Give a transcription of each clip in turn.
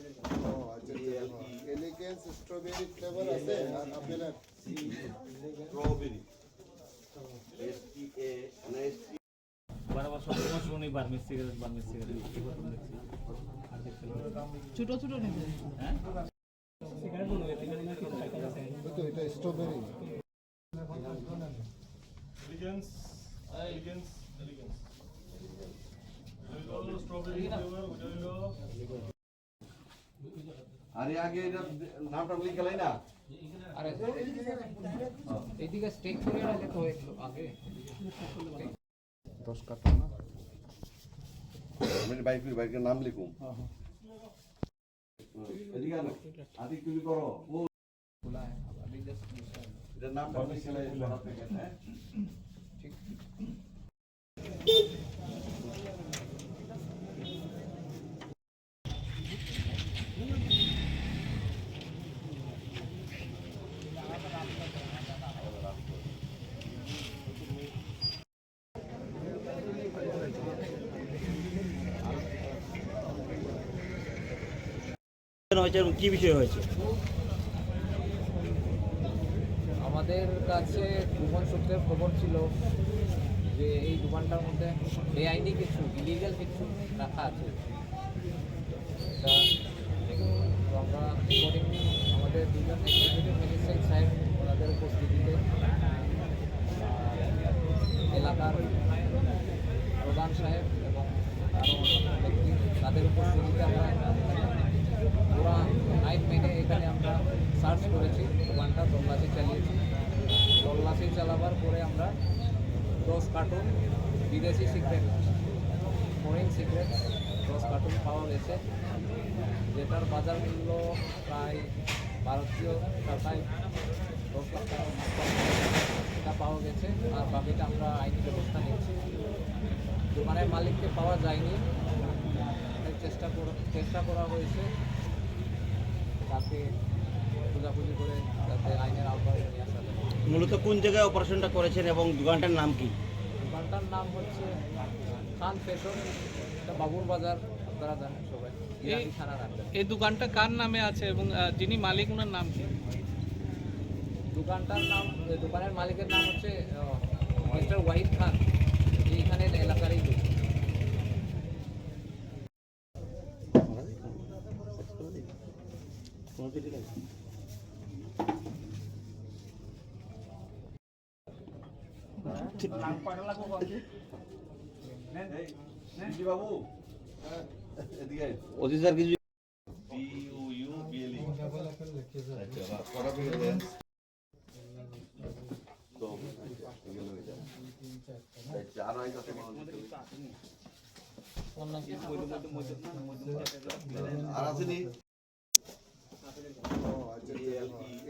ই আচ্ছা elegance strawberry flavour আছে আর আপেলের স্ট্রবেরি এস টি এ না এস টি বারবার সবসময় শুনি বার্মিস সিগারেট বার্মিস সিগারেট কি প্রথম দেখছি ছোট ছোট নেবে হ্যাঁ সিগারেট একটা আছে তো এটা strawberry elegance, elegance, elegance. Oil strawberry flavor, oil আরে আগে এটা নামটা লিখে লাই না আরে এইদিকে স্টেক করে রাখলে তো হয়েছিল আগে দশ কাটা না আমি বাইক বাইকের নাম লিখুম এদিকে আনো আদি তুমি করো ও খোলা है अब अभी जस्ट এটার নামটা লিখে লাই বড় প্যাকেট হ্যাঁ ठीक কি বিষয় হয়েছে? আমাদের কাছে দুবান সূত্রের খবর ছিল যে এই দোকানটার মধ্যে বেআইনি কিছু ইলিগাল কিছু রাখা আছে। আমরা আমাদের দুজন ম্যাজিস্ট্রেট সাহেব ওনাদের উপস্থিতিতে আর এলাকার প্রধান সাহেব এবং আরও অন্যান্য ব্যক্তি তাদের উপস্থিতিতে আমরা পুরা নাইট মেনে এখানে আমরা সার্চ করেছি দোকানটা তল্লাশি চালিয়েছি। তল্লাশি চালাবার পরে আমরা দশ কার্টুন বিদেশি সিগারেট ফরেন সিগারেট দশ কার্টুন পাওয়া গেছে। যেটার বাজার মূল্য প্রায় ভারতীয় টাকায় দশ লাখ এটা পাওয়া গেছে, আর বাকিটা আমরা আইনি ব্যবস্থা নিচ্ছি। দোকানের মালিককে পাওয়া যায়নি। চেষ্টা চেষ্টা করা হয়েছে। তাকে খোঁজাখুঁজি করে যাতে আইনের আওতায় নিয়ে আসা যায় মূলত কোন জায়গায় অপারেশনটা করেছেন এবং দোকানটার নাম কি? দোকানটার নাম হচ্ছে খান ফ্যাশন এটা বাবুর বাজার আপনারা জানেন সবাই এই দোকানটা কার নামে আছে এবং যিনি মালিক ওনার নাম কি? দোকানটার নাম দোকানের মালিকের নাম হচ্ছে মিস্টার ওয়াহিদ খান। এইখানে এলাকারই লোক। আর আছে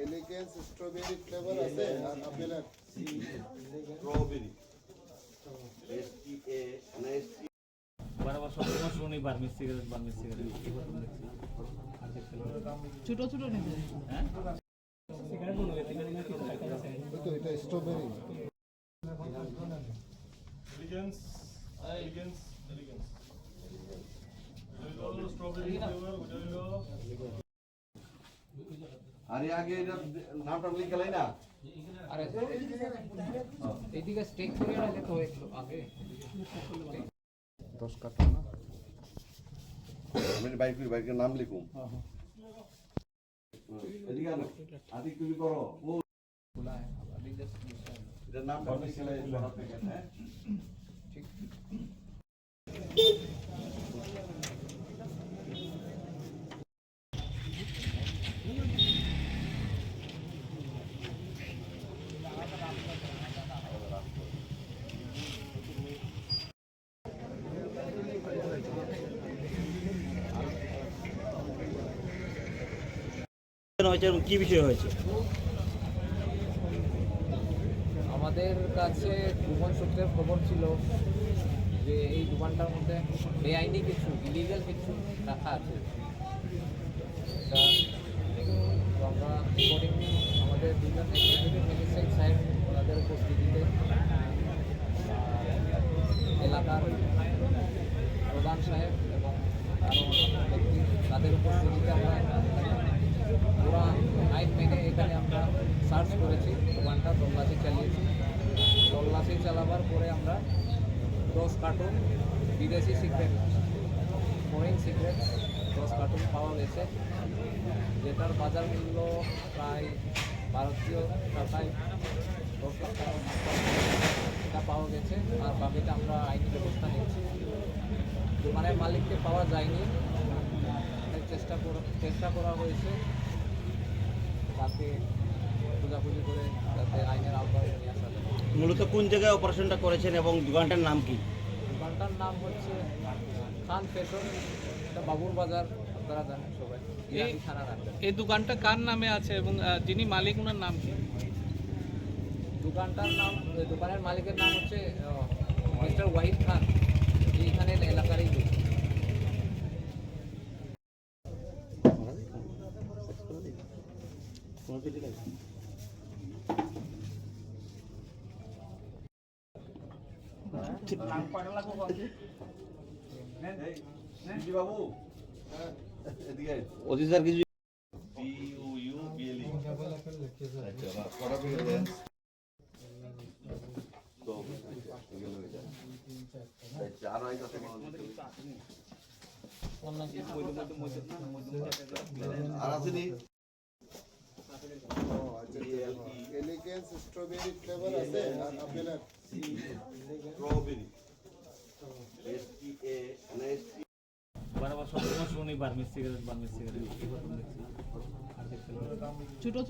এলিগেন্স স্ট্রবেরি ফ্লেভার আছে আর আপেলের স্ট্রবেরি দেখছি আর দেখতে ছোট ছোট হ্যাঁ strawberry. Oil strawberry flavor, oil আরে আগে এটা নামটা লিখে লাই না আরে এইদিকে স্টেক করে রাখলে তো হয়েছিল আগে দশ কাটা না আমি বাইক বাইকের নাম লিখুম এদিকে আনো আদি তুমি করো ও খোলা है अब अभी जस्ट এটার নামটা লিখে লাই বড় প্যাকেট হ্যাঁ ठीक কি বিষয় হয়েছে? আমাদের কাছে গোপন সূত্রের খবর ছিল যে এই দোকানটার মধ্যে বেআইনি কিছু ইলিগাল কিছু রাখা আছে। আমরা আমাদের দুজন এক্সিকিউটিভ ম্যাজিস্ট্রেট সাহেব ওনাদের উপস্থিতিতে এলাকার প্রধান সাহেব এবং আরও তাদের উপস্থিতিতে আমরা পুরা আইন মেনে এখানে আমরা সার্চ করেছি, দোকানটা তল্লাশি চালিয়েছি। তল্লাশি চালাবার পরে আমরা দশ কার্টুন বিদেশি সিগারেট ফরেন সিগারেট দশ কার্টুন পাওয়া গেছে। যেটার বাজার মূল্য প্রায় ভারতীয় টাকায় দশ লাখ এটা পাওয়া গেছে, আর বাকিটা আমরা আইনি ব্যবস্থা নিচ্ছি। দোকানের মালিককে পাওয়া যায়নি। চেষ্টা করা চেষ্টা করা হয়েছে। তাকে খোঁজাখুঁজি করে যাতে আইনের আওতায় নিয়ে আসা যায়। মূলত কোন জায়গায় অপারেশনটা করেছেন এবং দোকানটার নাম কি? দোকানটার নাম হচ্ছে খান ফ্যাশন এটা বাবুর বাজার আপনারা জানেন সবাই থানার এই দোকানটা কার নামে আছে এবং যিনি মালিক ওনার নাম কি? দোকানটার নাম দোকানের মালিকের নাম হচ্ছে মিস্টার ওয়াহিদ খান। থেকে আর আসেনি ও আচ্ছা এলিগেন্স স্ট্রবেরি ফ্লেভার আছে আর আপনার strawberry S T A N S T বারবার সবসময় শুনি বার্মিজ সিগারেট বার্মিজ সিগারেট। কি ঘটনা দেখছি? আর দেখতে ছোট